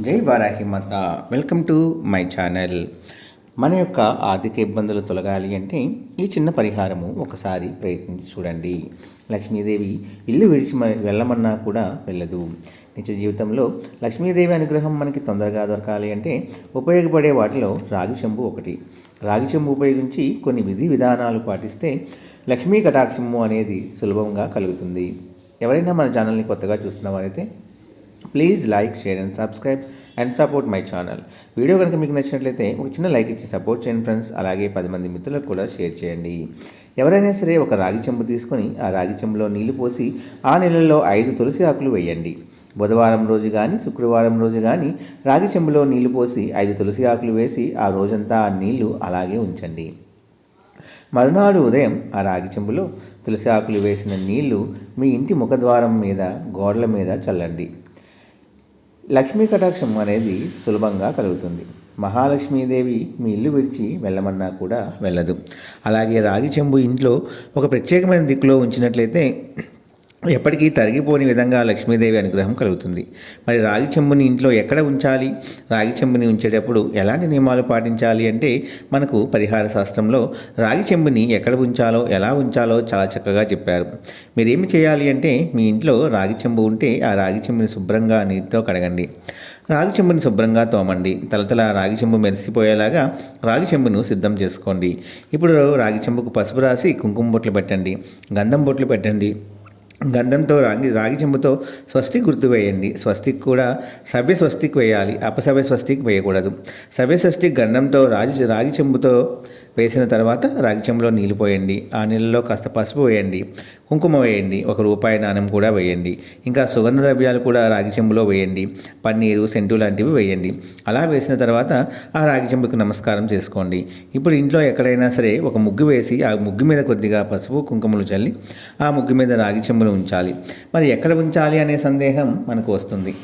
జై వారాహి మాత. Welcome to my channel. మన యొక్క ఆర్థిక ఇబ్బందులు తొలగాలి అంటే ఈ చిన్న పరిహారము ఒకసారి ప్రయత్నించి చూడండి. లక్ష్మీదేవి ఇల్లు విడిచి మ- వెళ్ళమన్నా కూడా వెళ్ళదు. నిత్య జీవితంలో లక్ష్మీదేవి అనుగ్రహం మనకి తొందరగా దొరకాలి అంటే ఉపయోగపడే వాటిలో రాగి చెంబు ఒకటి. రాగి చెంబు ఉపయోగించి కొన్ని విధి విధానాలు పాటిస్తే లక్ష్మీ కటాక్షము అనేది సులభంగా కలుగుతుంది. ఎవరైనా మన ఛానల్ని కొత్తగా చూస్తున్న వారైతే please like share and subscribe and support my channel video కనుక మీకు నచ్చినట్లయితే ఒక చిన్న లైక్ ఇచ్చి సపోర్ట్ చేయండి ఫ్రెండ్స్ అలాగే పది మంది మిత్రులకు కూడా షేర్ చేయండి. ఎవరైనా సరే ఒక రాగి చెంబు తీసుకొని ఆ రాగి చెంబులో నీళ్ళు పోసి ఆ నీళ్ళల్లో ఐదు తులసి ఆకులు వేయండి. బుధవారం రోజు కానీ శుక్రవారం రోజు కానీ రాగి చెంబులో నీళ్ళు పోసి ఐదు తులసి ఆకులు వేసి ఆ రోజంతా ఆ నీళ్ళు అలాగే ఉంచండి. మరునాడు ఉదయం ఆ రాగి చెంబులో తులసి ఆకులు వేసిన నీళ్ళు మీ ఇంటి ముఖద్వారం మీద గోడల మీద చల్లండి. లక్ష్మీ కటాక్షం అనేది సులభంగా కలుగుతుంది. మహాలక్ష్మీదేవి మీ ఇల్లు విడిచి వెళ్ళమన్నా కూడా వెళ్ళదు. అలాగే రాగి చెంబు ఇంట్లో ఒక ప్రత్యేకమైన దిక్కులో ఉంచినట్లయితే ఎప్పటికీ తరిగిపోని విధంగా లక్ష్మీదేవి అనుగ్రహం కలుగుతుంది. మరి రాగి చెంబుని ఇంట్లో ఎక్కడ ఉంచాలి? రాగి చెంబుని ఉంచేటప్పుడు ఎలాంటి నియమాలు పాటించాలి అంటే మనకు పరిహార శాస్త్రంలో రాగి చెంబుని ఎక్కడ ఉంచాలో ఎలా ఉంచాలో చాలా చక్కగా చెప్పారు. మీరేమి చేయాలి అంటే మీ ఇంట్లో రాగి చెంబు ఉంటే ఆ రాగి చెంబుని శుభ్రంగా నీటితో కడగండి. రాగి చెంబుని శుభ్రంగా తోమండి. తలతల రాగి చెంబు మెరిసిపోయేలాగా రాగి చెంబును సిద్ధం చేసుకోండి. ఇప్పుడు రాగి చెంబుకు పసుపు రాసి కుంకుమ బొట్లు పెట్టండి. గంధం బొట్లు పెట్టండి. గంధంతో రాగి రాగి చెంబుతో స్వస్తి గుర్తు వేయండి. స్వస్తిక్ కూడా సభ్య స్వస్తిక్ వేయాలి. అపసభ్య స్వస్తిక్ వేయకూడదు. సభ్య స్వస్తిక్ గంధంతో రాగి రాగి చెంబుతో వేసిన తర్వాత రాగి నీళ్ళు పోయండి. ఆ నీళ్ళలో కాస్త పసుపు వేయండి. కుంకుమ వేయండి. ఒక రూపాయి నాణ్యం కూడా వేయండి. ఇంకా సుగంధ ద్రవ్యాలు కూడా రాగి చెంబులో వేయండి. పన్నీరు సెంటు లాంటివి వేయండి. అలా వేసిన తర్వాత ఆ రాగి చెంబుకు నమస్కారం చేసుకోండి. ఇప్పుడు ఇంట్లో ఎక్కడైనా సరే ఒక ముగ్గు వేసి ఆ ముగ్గు మీద కొద్దిగా పసుపు కుంకుమలు చల్లి ఆ ముగ్గు మీద రాగి చెంబును ఉంచాలి. మరి ఎక్కడ ఉంచాలి అనే సందేహం మనకు వస్తుంది.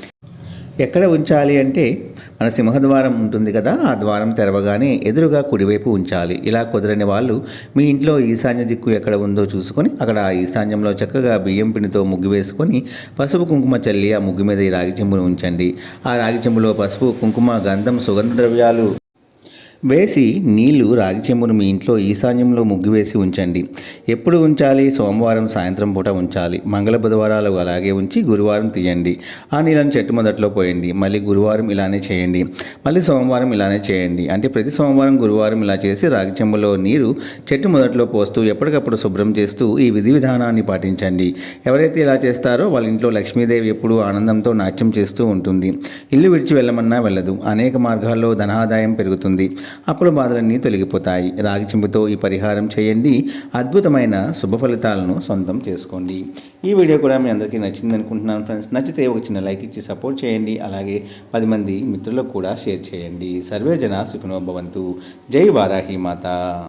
ఎక్కడ ఉంచాలి అంటే మన సింహద్వారం ఉంటుంది కదా ఆ ద్వారం తెరవగానే ఎదురుగా కుడివైపు ఉంచాలి. ఇలా కుదరని వాళ్ళు మీ ఇంట్లో ఈశాన్య దిక్కు ఎక్కడ ఉందో చూసుకొని అక్కడ ఆ ఈశాన్యంలో చక్కగా బియ్యం పిండితో ముగ్గు వేసుకొని పసుపు కుంకుమ చల్లి ఆ ముగ్గు మీద ఈ రాగి చెంబును ఉంచండి. ఆ రాగి చెంబులో పసుపు కుంకుమ గంధం సుగంధ ద్రవ్యాలు వేసి నీళ్ళు రాగి చెంబును మీ ఇంట్లో ఈశాన్యంలో ముగ్గు వేసి ఉంచండి. ఎప్పుడు ఉంచాలి? సోమవారం సాయంత్రం పూట ఉంచాలి. మంగళ బుధవారాలు అలాగే ఉంచి గురువారం తీయండి. ఆ నీళ్ళని చెట్టు మొదట్లో పోయండి. మళ్ళీ గురువారం ఇలానే చేయండి. మళ్ళీ సోమవారం ఇలానే చేయండి. అంటే ప్రతి సోమవారం గురువారం ఇలా చేసి రాగి చెంబులో నీరు చెట్టు మొదట్లో పోస్తూ ఎప్పటికప్పుడు శుభ్రం చేస్తూ ఈ విధి విధానాన్ని పాటించండి. ఎవరైతే ఇలా చేస్తారో వాళ్ళ ఇంట్లో లక్ష్మీదేవి ఎప్పుడూ ఆనందంతో నాట్యం చేస్తూ ఉంటుంది. ఇల్లు విడిచి వెళ్ళమన్నా వెళ్ళదు. అనేక మార్గాల్లో ధనాదాయం పెరుగుతుంది. అప్పుల బాధలన్నీ తొలగిపోతాయి. రాగి చెంబుతో ఈ పరిహారం చేయండి. అద్భుతమైన శుభ ఫలితాలను సొంతం చేసుకోండి. ఈ వీడియో కూడా మీ అందరికీ నచ్చింది అనుకుంటున్నాను ఫ్రెండ్స్. నచ్చితే ఒక చిన్న లైక్ ఇచ్చి సపోర్ట్ చేయండి. అలాగే పది మంది మిత్రులకు కూడా షేర్ చేయండి. సర్వే జన సుఖనోభవంతు జై వారాహి మాత.